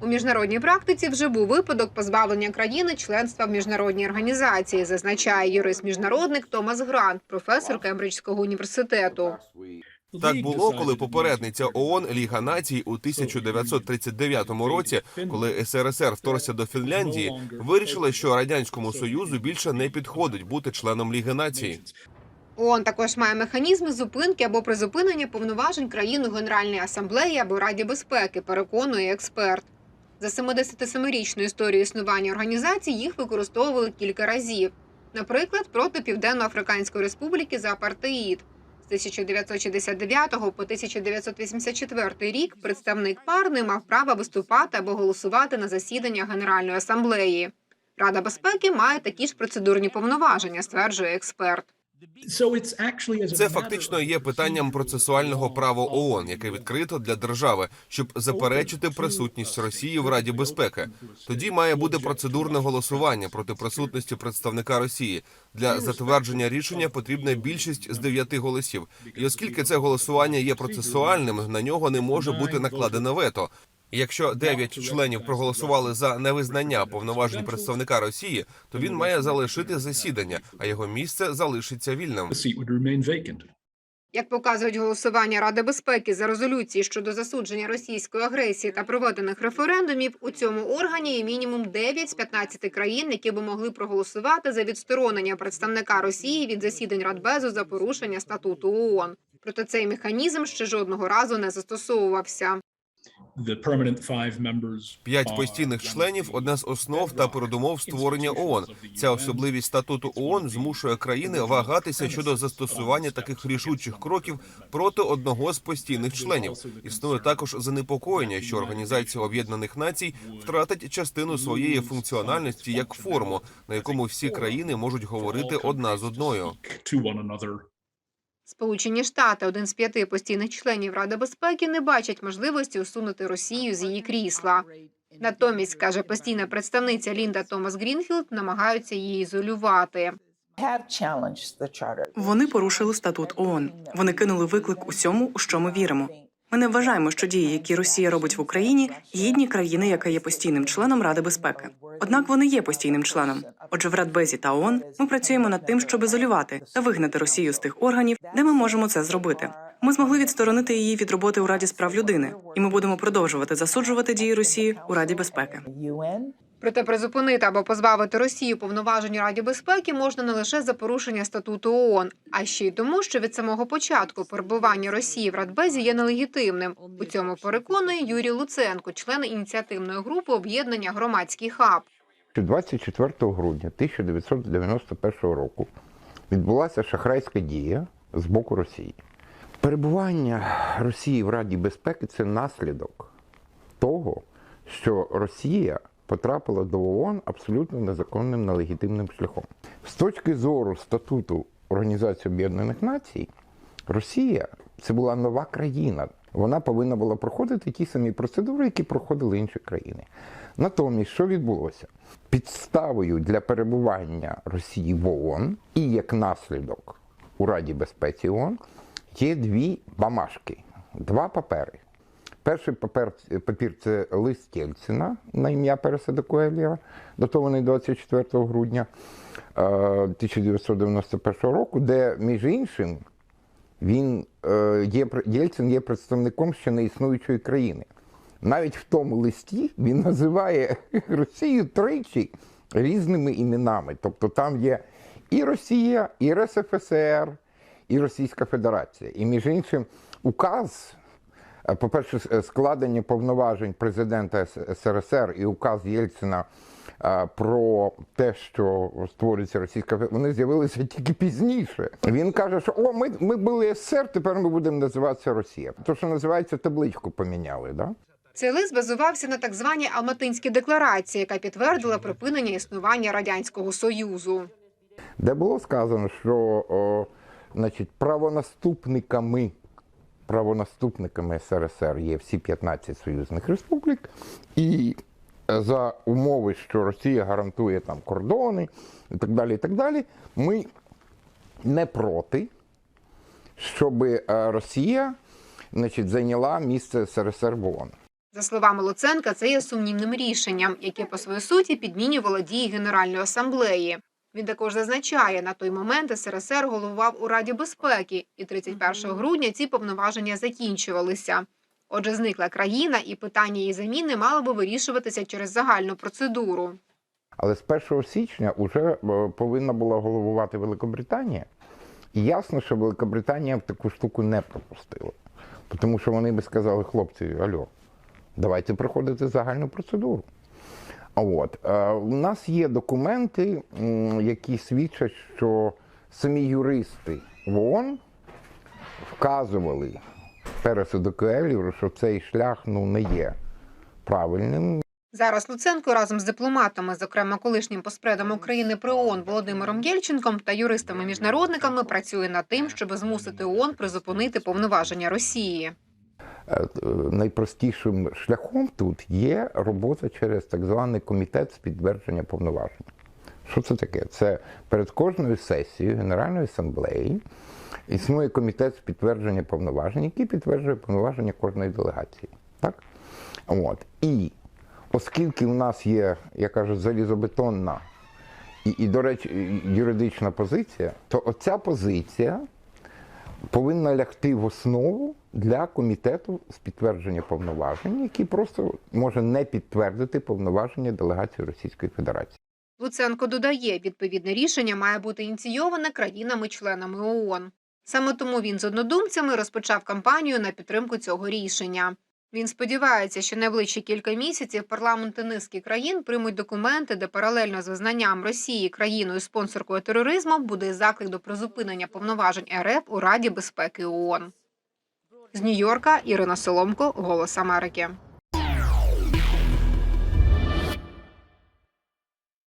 У міжнародній практиці вже був випадок позбавлення країни членства в міжнародній організації, зазначає юрист-міжнародник Томас Грант, професор Кембриджського університету. Так було, коли попередниця ООН Ліга націй у 1939 році, коли СРСР вторгся до Фінляндії, вирішила, що радянському союзу більше не підходить бути членом Ліги націй. ООН також має механізми зупинки або призупинення повноважень країн у Генеральній асамблеї або Раді безпеки, переконує експерт. За 77-річну історію існування організації їх використовували кілька разів. Наприклад, проти Південно-Африканської Республіки за апартеїд. З 1969 по 1984 рік представник пар не мав права виступати або голосувати на засіданнях Генеральної асамблеї. Рада безпеки має такі ж процедурні повноваження, стверджує експерт. Це фактично є питанням процесуального права ООН, яке відкрито для держави, щоб заперечити присутність Росії в Раді безпеки. Тоді має бути процедурне голосування проти присутності представника Росії. Для затвердження рішення потрібна більшість з дев'яти голосів. І оскільки це голосування є процесуальним, на нього не може бути накладено вето. Якщо дев'ять членів проголосували за невизнання повноважень представника Росії, то він має залишити засідання, а його місце залишиться вільним. Як показують голосування Ради безпеки за резолюції щодо засудження російської агресії та проведених референдумів, у цьому органі є мінімум 9 з 15 країн, які би могли проголосувати за відсторонення представника Росії від засідань Радбезу за порушення статуту ООН. Проте цей механізм ще жодного разу не застосовувався. П'ять постійних членів одна з основ та передумов створення ООН. Ця особливість статуту ООН змушує країни вагатися щодо застосування таких рішучих кроків проти одного з постійних членів. Існує також занепокоєння, що Організація Об'єднаних Націй втратить частину своєї функціональності як форму, на якому всі країни можуть говорити одна з одною. Сполучені Штати, один з п'яти постійних членів Ради безпеки, не бачать можливості усунути Росію з її крісла. Натомість, каже постійна представниця Лінда Томас Грінфілд, намагаються її ізолювати. Вони порушили статут ООН. Вони кинули виклик усьому, у що ми віримо. Ми не вважаємо, що дії, які Росія робить в Україні, гідні країни, яка є постійним членом Ради безпеки. Однак вони є постійним членом. Отже, в Радбезі та ООН ми працюємо над тим, щоб ізолювати та вигнати Росію з тих органів, де ми можемо це зробити. Ми змогли відсторонити її від роботи у Раді з прав людини, і ми будемо продовжувати засуджувати дії Росії у Раді безпеки. Проте призупинити або позбавити Росію повноважень Раді безпеки можна не лише за порушення статуту ООН, а ще й тому, що від самого початку перебування Росії в Радбезі є нелегітимним. У цьому переконує Юрій Луценко, член ініціативної групи об'єднання Громадський хаб. 24 грудня 1991 року відбулася шахрайська дія з боку Росії. Перебування Росії в Раді безпеки це наслідок того, що Росія потрапила до ООН абсолютно незаконним нелегітимним шляхом. З точки зору статуту Організації Об'єднаних Націй, Росія це була нова країна. Вона повинна була проходити ті самі процедури, які проходили інші країни. Натомість, що відбулося? Підставою для перебування Росії в ООН і як наслідок у Раді безпеці ООН є дві бамашки, два папери. Перший папер, папір це лист Єльцина на ім'я Переса де Куелєва, датований 24 грудня е, 1991 року, де, між іншим, він е, є Єльцин є представником ще не існуючої країни. Навіть в тому листі він називає Росію тричі різними іменами. Тобто там є і Росія, і РСФСР, і Російська Федерація. І між іншим, указ, е, по-перше, складення повноважень президента СРСР і указ Єльцина е, про те, що створюється Російська вони з'явилися тільки пізніше. Він каже, що о, ми, ми були СССР, тепер ми будемо називатися Росія. То, що називається, табличку поміняли. Да? Цей лист базувався на так званій Алматинській декларації, яка підтвердила припинення існування радянського союзу. де було сказано, що о, значить, правонаступниками, правонаступниками СРСР є всі 15 союзних республік, і за умови, що Росія гарантує там кордони і так далі, і так далі, ми не проти, щоб е, Росія значить, зайняла місце СРСР в ООН. За словами Луценка, це є сумнівним рішенням, яке по своїй суті підмінювало дії Генеральної асамблеї. Він також зазначає, на той момент СРСР головував у Раді безпеки, і 31 грудня ці повноваження закінчувалися. Отже, зникла країна, і питання її заміни мало би вирішуватися через загальну процедуру. Але з 1 січня вже повинна була головувати Великобританія. І ясно, що Великобританія в таку штуку не пропустила. Тому що вони би сказали, хлопці, альо, давайте проходити загальну процедуру. От. Е, У нас є документи, які свідчать, що самі юристи в ООН вказували Пересу до що цей шлях ну, не є правильним. Зараз Луценко разом з дипломатами, зокрема колишнім поспредом України при ООН Володимиром Єльченком та юристами-міжнародниками, працює над тим, щоб змусити ООН призупинити повноваження Росії. Е, е, Найпростішим шляхом тут є робота через так званий комітет з підтвердження повноважень. Що це таке? Це перед кожною сесією Генеральної асамблеї існує комітет з підтвердження повноважень, який підтверджує повноваження кожної делегації. Так? От. І оскільки у нас є, я кажу, залізобетонна і, і, до речі, юридична позиція, то оця позиція повинна лягти в основу для комітету з підтвердження повноважень, який просто може не підтвердити повноваження делегації Російської Федерації. Луценко додає, відповідне рішення має бути ініційоване країнами-членами ООН. Саме тому він з однодумцями розпочав кампанію на підтримку цього рішення. Він сподівається, що найближчі кілька місяців парламенти низки країн приймуть документи, де паралельно з визнанням Росії країною спонсоркою тероризму буде заклик до призупинення повноважень РФ у Раді безпеки ООН. З Нью-Йорка Ірина Соломко, Голос Америки.